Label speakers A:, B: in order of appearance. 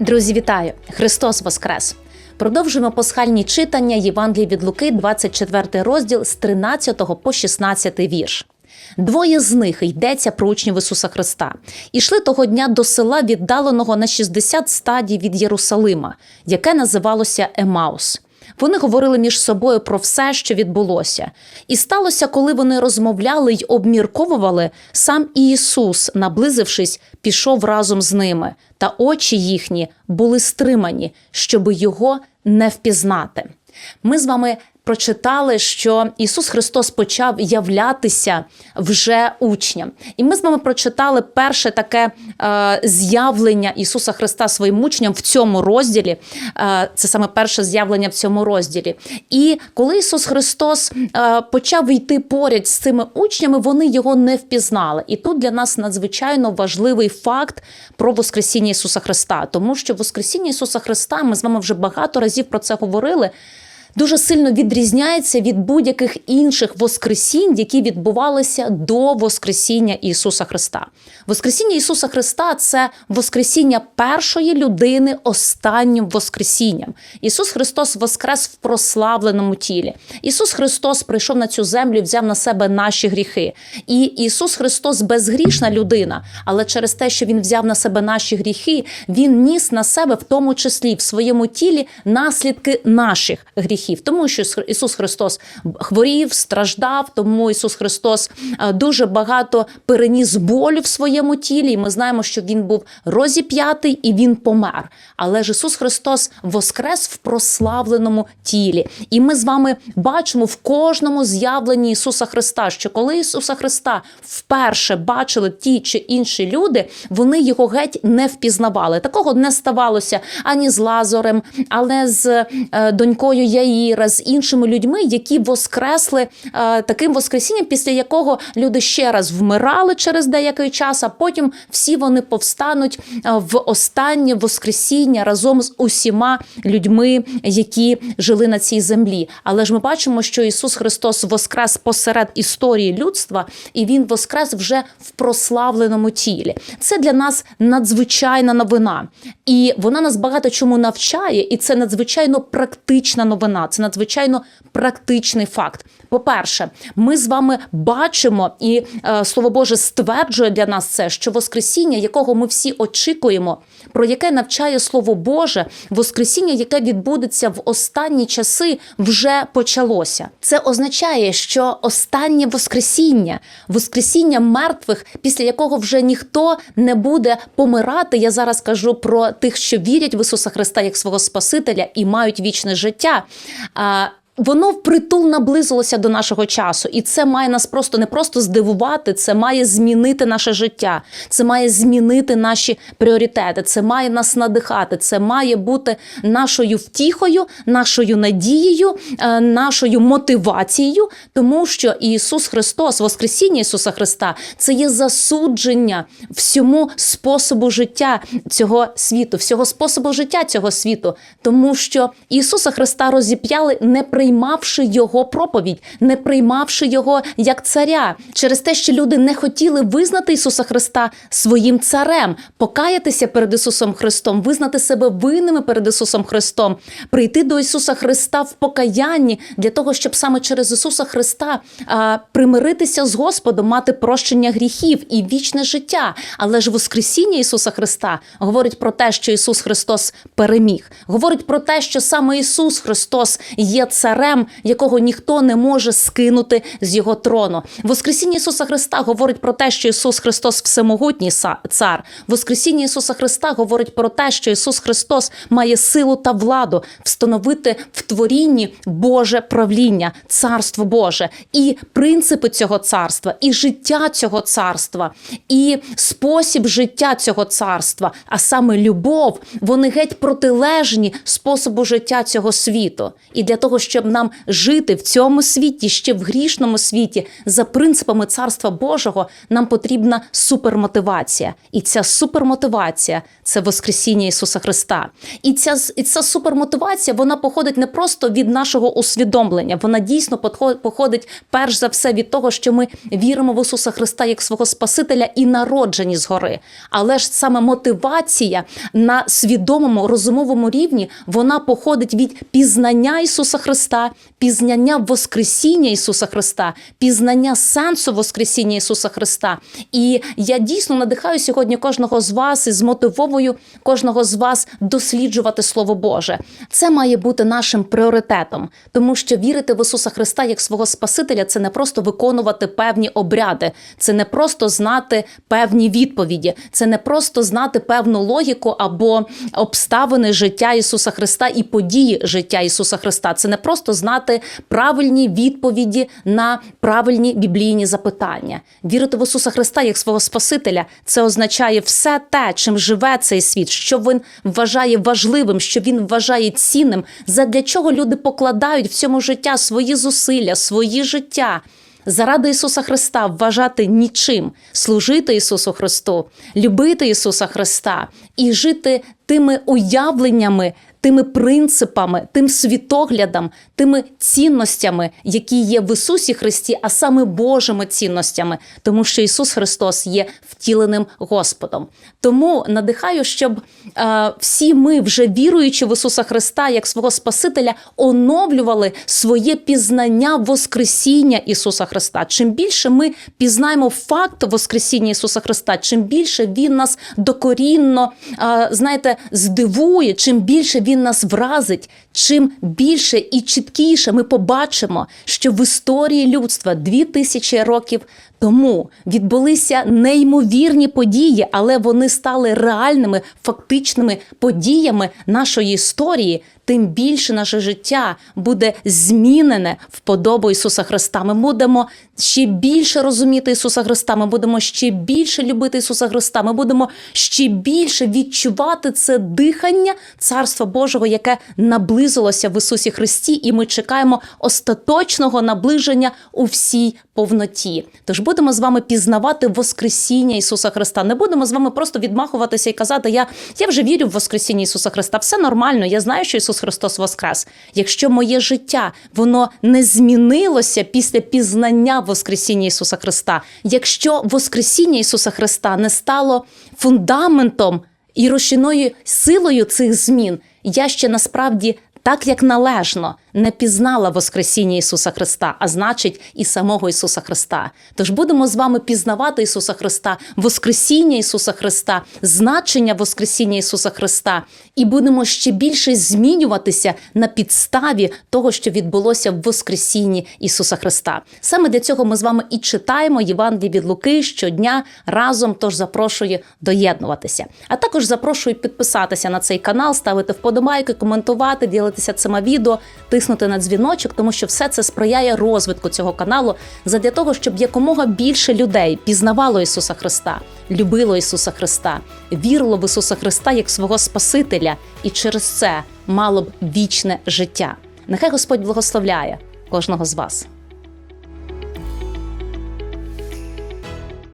A: Друзі, вітаю! Христос Воскрес! Продовжуємо пасхальні читання Євангелії від Луки, 24 розділ з 13 по 16 вірш. Двоє з них йдеться про учнів Ісуса Христа. Ішли того дня до села, віддаленого на 60 стадій від Єрусалима, яке називалося Емаус. Вони говорили між собою про все, що відбулося. І сталося, коли вони розмовляли й обмірковували, сам Ісус, наблизившись, пішов разом з ними, та очі їхні були стримані, щоби його не впізнати. Ми з вами прочитали, що Ісус Христос почав являтися вже учням. І ми з вами прочитали перше таке е, з'явлення Ісуса Христа своїм учням в цьому розділі. Е, це саме перше з'явлення в цьому розділі. І коли Ісус Христос е, почав йти поряд з цими учнями, вони його не впізнали. І тут для нас надзвичайно важливий факт про Воскресіння Ісуса Христа, тому що Воскресіння Ісуса Христа, ми з вами вже багато разів про це говорили дуже сильно відрізняється від будь-яких інших воскресінь, які відбувалися до Воскресіння Ісуса Христа. Воскресіння Ісуса Христа це Воскресіння першої людини останнім Воскресінням. Ісус Христос воскрес в прославленому тілі. Ісус Христос прийшов на цю землю, взяв на себе наші гріхи. І Ісус Христос безгрішна людина, але через те, що Він взяв на себе наші гріхи, Він ніс на себе в тому числі в своєму тілі наслідки наших гріхів гріхів, тому що Ісус Христос хворів, страждав, тому Ісус Христос е, дуже багато переніс болю в своєму тілі. І ми знаємо, що Він був розіп'ятий і Він помер. Але ж Ісус Христос воскрес в прославленому тілі. І ми з вами бачимо в кожному з'явленні Ісуса Христа, що коли Ісуса Христа вперше бачили ті чи інші люди, вони його геть не впізнавали. Такого не ставалося ані з Лазарем, але з е, донькою Яї. Іра, з іншими людьми, які воскресли е, таким воскресінням, після якого люди ще раз вмирали через деякий час, а потім всі вони повстануть е, в останнє воскресіння разом з усіма людьми, які жили на цій землі. Але ж ми бачимо, що Ісус Христос воскрес посеред історії людства, і Він воскрес вже в прославленому тілі. Це для нас надзвичайна новина, і вона нас багато чому навчає, і це надзвичайно практична новина це надзвичайно практичний факт. По-перше, ми з вами бачимо, і е, слово Боже стверджує для нас це, що Воскресіння, якого ми всі очікуємо, про яке навчає Слово Боже, Воскресіння, яке відбудеться в останні часи, вже почалося. Це означає, що останнє Воскресіння, Воскресіння мертвих, після якого вже ніхто не буде помирати. Я зараз кажу про тих, що вірять в Ісуса Христа як свого Спасителя і мають вічне життя. Воно впритул наблизилося до нашого часу, і це має нас просто не просто здивувати, це має змінити наше життя, це має змінити наші пріоритети, це має нас надихати, це має бути нашою втіхою, нашою надією, е, нашою мотивацією, тому що Ісус Христос, Воскресіння Ісуса Христа, це є засудження всьому способу життя цього світу, всього способу життя цього світу, тому що Ісуса Христа розіп'яли не при приймавши його проповідь, не приймавши його як царя, через те, що люди не хотіли визнати Ісуса Христа своїм царем, покаятися перед Ісусом Христом, визнати себе винними перед Ісусом Христом, прийти до Ісуса Христа в покаянні для того, щоб саме через Ісуса Христа а, примиритися з Господом, мати прощення гріхів і вічне життя. Але ж Воскресіння Ісуса Христа говорить про те, що Ісус Христос переміг, говорить про те, що саме Ісус Христос є царем царем, якого ніхто не може скинути з його трону. Воскресіння Ісуса Христа говорить про те, що Ісус Христос всемогутній цар. Воскресіння Ісуса Христа говорить про те, що Ісус Христос має силу та владу встановити в творінні Боже правління, царство Боже, і принципи цього царства, і життя цього царства, і спосіб життя цього царства, а саме любов, вони геть протилежні способу життя цього світу. І для того, щоб нам жити в цьому світі, ще в грішному світі, за принципами Царства Божого, нам потрібна супермотивація. І ця супермотивація це Воскресіння Ісуса Христа. І ця, і ця супермотивація вона походить не просто від нашого усвідомлення, вона дійсно походить перш за все від того, що ми віримо в Ісуса Христа як свого Спасителя і народжені згори. Але ж саме мотивація на свідомому розумовому рівні вона походить від пізнання Ісуса Христа, пізнання Воскресіння Ісуса Христа, пізнання сенсу Воскресіння Ісуса Христа. І я дійсно надихаю сьогодні кожного з вас і змотивовую кожного з вас досліджувати Слово Боже. Це має бути нашим пріоритетом, тому що вірити в Ісуса Христа як свого Спасителя це не просто виконувати певні обряди, це не просто знати певні відповіді, це не просто знати певну логіку або обставини життя Ісуса Христа і події життя Ісуса Христа. Це не просто знати правильні відповіді на правильні біблійні запитання. Вірити в Ісуса Христа як свого Спасителя це означає все те, чим живе цей світ, що він вважає важливим, що він вважає цінним, задля чого люди покладають в цьому життя свої зусилля, свої життя. Заради Ісуса Христа вважати нічим, служити Ісусу Христу, любити Ісуса Христа і жити тими уявленнями, тими принципами, тим світоглядом, тими цінностями, які є в Ісусі Христі, а саме Божими цінностями, тому що Ісус Христос є втіленим Господом. Тому надихаю, щоб е, всі ми, вже віруючи в Ісуса Христа як свого Спасителя, оновлювали своє пізнання Воскресіння Ісуса Христа. Чим більше ми пізнаємо факт Воскресіння Ісуса Христа, чим більше Він нас докорінно, е, знаєте, здивує, чим більше Він нас вразить, чим більше і чіткіше ми побачимо, що в історії людства дві тисячі років тому відбулися неймовірні події, але вони стали реальними фактичними подіями нашої історії. Тим більше наше життя буде змінене в подобу Ісуса Христа. Ми будемо ще більше розуміти Ісуса Христа. Ми будемо ще більше любити Ісуса Христа. Ми будемо ще більше відчувати це дихання Царства Божого, яке наблизилося в Ісусі Христі, і ми чекаємо остаточного наближення у всій повноті. Тож будемо з вами пізнавати Воскресіння Ісуса Христа. Не будемо з вами просто відмахуватися і казати: Я, я вже вірю в Воскресіння Ісуса Христа. Все нормально. Я знаю, що Ісус Христос Воскрес. Якщо моє життя воно не змінилося після пізнання Воскресіння Ісуса Христа, якщо Воскресіння Ісуса Христа не стало фундаментом і рушійною силою цих змін, я ще насправді так як належно не пізнала Воскресіння Ісуса Христа, а значить, і самого Ісуса Христа. Тож будемо з вами пізнавати Ісуса Христа, Воскресіння Ісуса Христа, значення Воскресіння Ісуса Христа, і будемо ще більше змінюватися на підставі того, що відбулося в Воскресінні Ісуса Христа. Саме для цього ми з вами і читаємо Євангеліє від Луки щодня разом. Тож запрошую доєднуватися. А також запрошую підписатися на цей канал, ставити вподобайки, коментувати, ділитися цими відео, тиснути на дзвіночок, тому що все це сприяє розвитку цього каналу задля того, щоб якомога більше людей пізнавало Ісуса Христа, любило Ісуса Христа, вірило в Ісуса Христа як свого Спасителя, і через це мало б вічне життя. Нехай Господь благословляє кожного з вас.